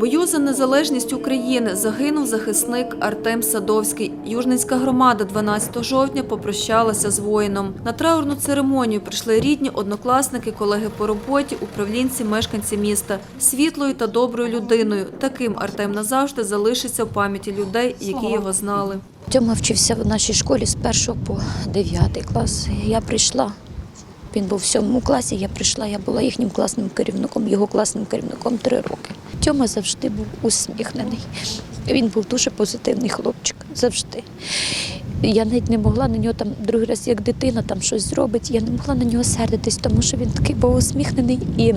Бою за незалежність України загинув захисник Артем Садовський. Южненська громада 12 жовтня попрощалася з воїном. На траурну церемонію прийшли рідні, однокласники, колеги по роботі, управлінці, мешканці міста. Світлою та доброю людиною. Таким Артем назавжди залишиться в пам'яті людей, які його знали. Тьома вчився в нашій школі з 1 по 9 клас. Я прийшла. Він був в сьомому класі, я прийшла, я була їхнім класним керівником, його класним керівником три роки. Тьома завжди був усміхнений. Він був дуже позитивний хлопчик, завжди. Я навіть не могла на нього там другий раз, як дитина там щось зробить, я не могла на нього сердитись, тому що він такий був усміхнений і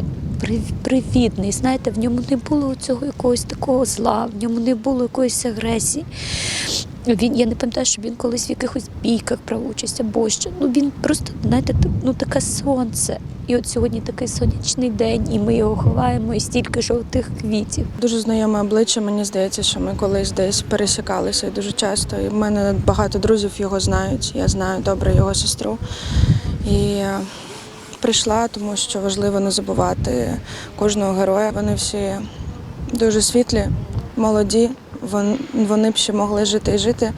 привідний. Знаєте, в ньому не було цього якогось такого зла, в ньому не було якоїсь агресії. Він, я не пам'ятаю, що він колись в якихось бійках брав участь або що. Ну він просто, знаєте, ну таке сонце. І от сьогодні такий сонячний день, і ми його ховаємо, і стільки жовтих квітів. Дуже знайоме обличчя. Мені здається, що ми колись десь пересікалися дуже часто. І в мене багато друзів його знають. Я знаю добре його сестру. І е, прийшла, тому що важливо не забувати кожного героя. Вони всі дуже світлі, молоді. Вон- Вони б ще могли жити і жити,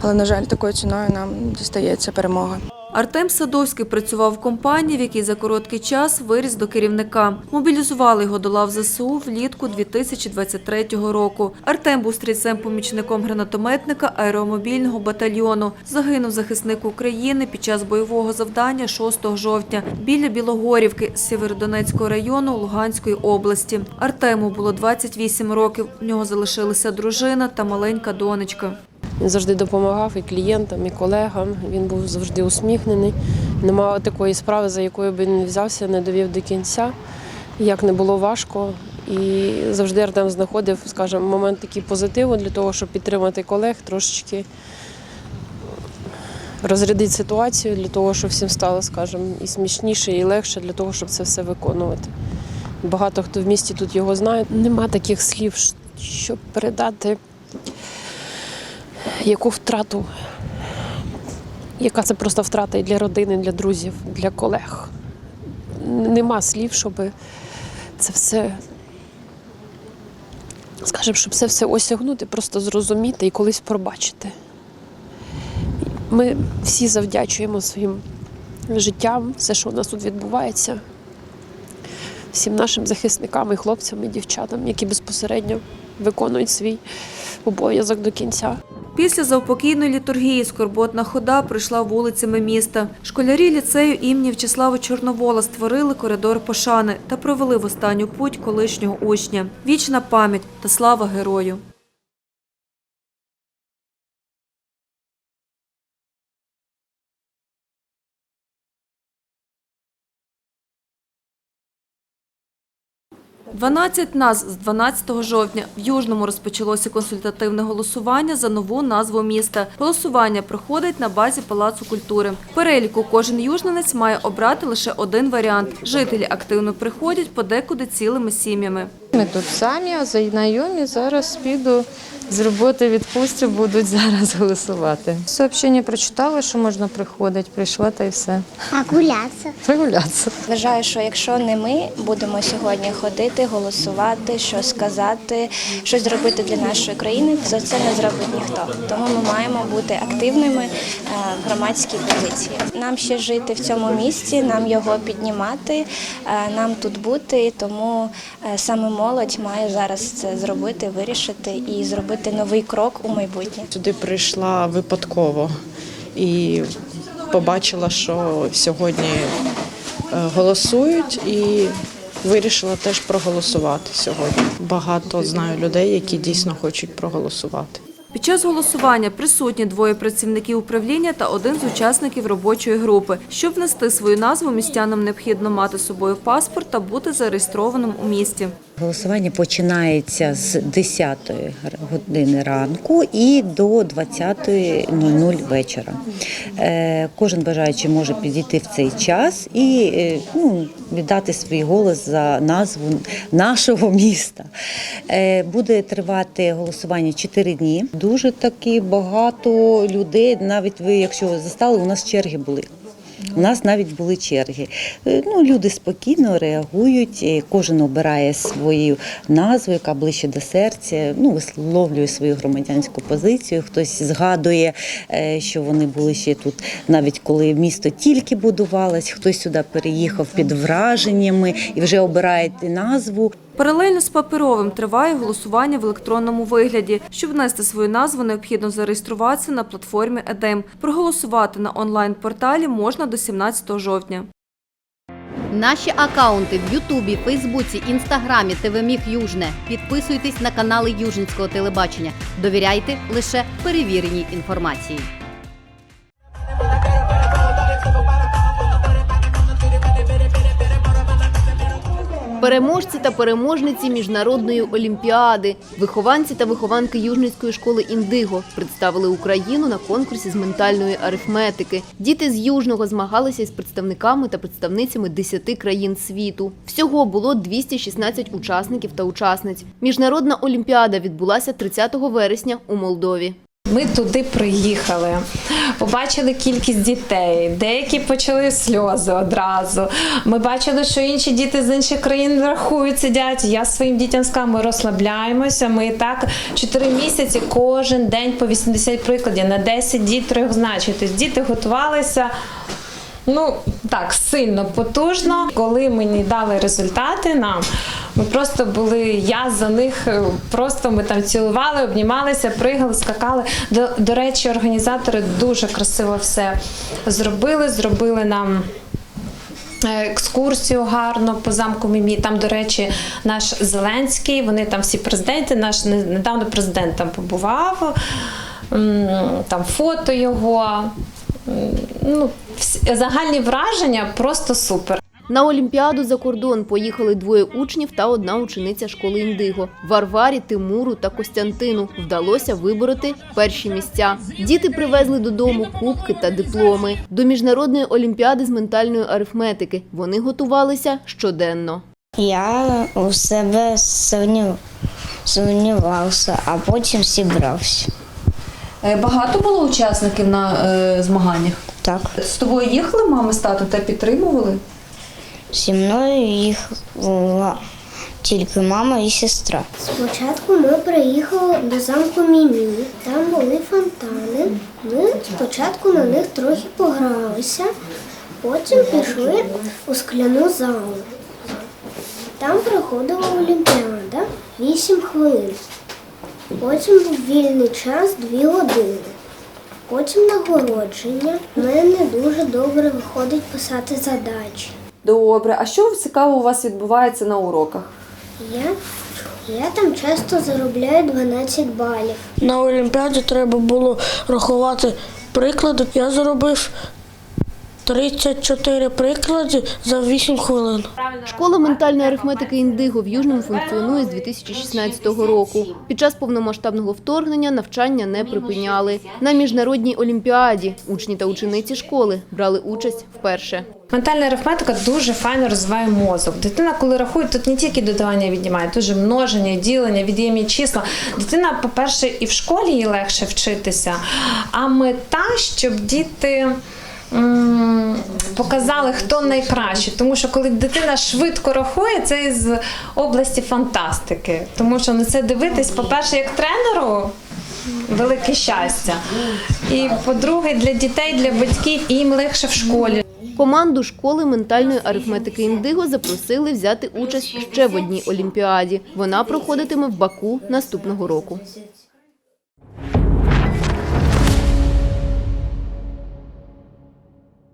але, на жаль, такою ціною нам дістається перемога. Артем Садовський працював в компанії, в якій за короткий час виріс до керівника. Мобілізували його до лав ЗСУ влітку 2023 року. Артем був стрільцем-помічником гранатометника аеромобільного батальйону. Загинув захисник України під час бойового завдання 6 жовтня біля Білогорівки з Сєвєродонецького району Луганської області. Артему було 28 років. В нього залишилися дружина та маленька донечка. Він завжди допомагав і клієнтам, і колегам. Він був завжди усміхнений. Немає такої справи, за якою б він взявся, не довів до кінця. Як не було важко. І завжди Артем знаходив, скажімо, момент такий позитиву для того, щоб підтримати колег, трошечки розрядити ситуацію для того, щоб всім стало, скажімо, і смішніше, і легше для того, щоб це все виконувати. Багато хто в місті тут його знає. Нема таких слів, щоб передати яку втрату, яка це просто втрата і для родини, і для друзів, для колег. Нема слів, щоб це все, скажімо, щоб це все осягнути, просто зрозуміти і колись пробачити. Ми всі завдячуємо своїм життям, все, що у нас тут відбувається, всім нашим захисникам і хлопцям і дівчатам, які безпосередньо виконують свій обов'язок до кінця. Після завпокійної літургії скорботна хода пройшла вулицями міста. Школярі ліцею імені В'ячеслава Чорновола створили коридор пошани та провели в останню путь колишнього учня. Вічна пам'ять та слава герою. «12 нас з 12 жовтня в Южному розпочалося консультативне голосування за нову назву міста. Голосування проходить на базі Палацу культури. В переліку кожен южненець має обрати лише один варіант. Жителі активно приходять подекуди цілими сім'ями. Ми тут самі, а знайомі зараз піду з роботи відпустю, будуть зараз голосувати. Сообщення прочитала, що можна приходити, прийшла та й все. А гуляться? Прогулятися. Вважаю, що якщо не ми будемо сьогодні ходити, голосувати, що сказати, щось зробити для нашої країни, то це не зробить ніхто. Тому ми маємо бути активними е, в громадській позиції. Нам ще жити в цьому місті, нам його піднімати, е, нам тут бути. Тому е, саме молодь має зараз це зробити, вирішити і зробити новий крок у майбутнє. Сюди прийшла випадково і побачила, що сьогодні е, голосують, і вирішила теж проголосувати сьогодні. Багато знаю людей, які дійсно хочуть проголосувати. Під час голосування присутні двоє працівників управління та один з учасників робочої групи. Щоб внести свою назву, містянам необхідно мати з собою паспорт та бути зареєстрованим у місті. Голосування починається з 10 години ранку і до 20.00 вечора. Е, Кожен бажаючий може підійти в цей час і е, ну, віддати свій голос за назву нашого міста. Е, Буде тривати голосування 4 дні. Дуже таки багато людей, навіть ви, якщо застали, у нас черги були. У нас навіть були черги. Е, Ну, люди спокійно реагують, кожен обирає свою назву, яка ближче до серця, ну, висловлює свою громадянську позицію. Хтось згадує, е, що вони були ще тут, навіть коли місто тільки будувалось, хтось сюди переїхав під враженнями і вже обирає назву. Паралельно з паперовим триває голосування в електронному вигляді. Щоб внести свою назву, необхідно зареєструватися на платформі ЕДЕМ. Проголосувати на онлайн-порталі можна до 17 жовтня. Наші акаунти в Ютубі, Фейсбуці, Інстаграмі, ТВ Южне. Підписуйтесь на канали Южницького телебачення. Довіряйте лише перевіреній інформації. Переможці та переможниці міжнародної олімпіади, вихованці та вихованки Южницької школи Індиго представили Україну на конкурсі з ментальної арифметики. Діти з Южного змагалися із представниками та представницями 10 країн світу. Всього було 216 учасників та учасниць. Міжнародна олімпіада відбулася 30 вересня у Молдові. Ми туди приїхали, побачили кількість дітей, деякі почали сльози одразу. Ми бачили, що інші діти з інших країн рахують, сидять. Я своїм дітям сказала, ми розслабляємося. Ми так 4 місяці кожен день по 80 прикладів на 10 діт трьохзначить. Тобто діти готувалися. Ну так сильно потужно. Коли мені дали результати нам, ми просто були. Я за них е, просто ми там цілували, обнімалися, пригали, скакали. До, до речі, організатори дуже красиво все зробили. Зробили нам. е, Екскурсію гарно по замку Мімі. Там, до речі, наш Зеленський, вони там всі президенти, наш недавно президент там побував, там фото його. Ну, загальні враження просто супер. На Олімпіаду за кордон поїхали двоє учнів та одна учениця школи Індиго. Варварі, Тимуру та Костянтину вдалося вибороти перші місця. Діти привезли додому кубки та дипломи. До міжнародної олімпіади з ментальної арифметики вони готувалися щоденно. Я у себе сумнів- сумнівався, а потім зібрався. Е, Багато було учасників на е, змаганнях. Так, З тобою їхали мами з татом та підтримували? Зі мною їхала тільки мама і сестра. Спочатку ми приїхали до замку Мімі. Там були фонтани. Ми спочатку на них трохи погралися, потім пішли у скляну залу. Там проходила Олімпіада 8 хвилин. Потім був вільний час 2 години. Потім нагородження. У мене дуже добре виходить писати задачі. Добре. А що цікаво у вас відбувається на уроках? Я, я там часто заробляю 12 балів. На Олімпіаді треба було рахувати приклади. Я зробив 34 приклади за 8 хвилин. Школа ментальної арифметики Індиго в Южному функціонує з 2016 року. Під час повномасштабного вторгнення навчання не припиняли. На міжнародній олімпіаді учні та учениці школи брали участь вперше. Ментальна арифметика дуже файно розвиває мозок. Дитина, коли рахує, тут не тільки додавання і віднімання, тут же множення, ділення, від'ємні числа. Дитина, по-перше, і в школі їй легше вчитися, а мета, щоб діти. Показали, хто найкраще, тому що коли дитина швидко рахує, це із області фантастики. Тому що на це дивитись, по-перше, як тренеру велике щастя. І по-друге, для дітей, для батьків і їм легше в школі. Команду школи ментальної арифметики Індиго запросили взяти участь ще в одній олімпіаді. Вона проходитиме в Баку наступного року.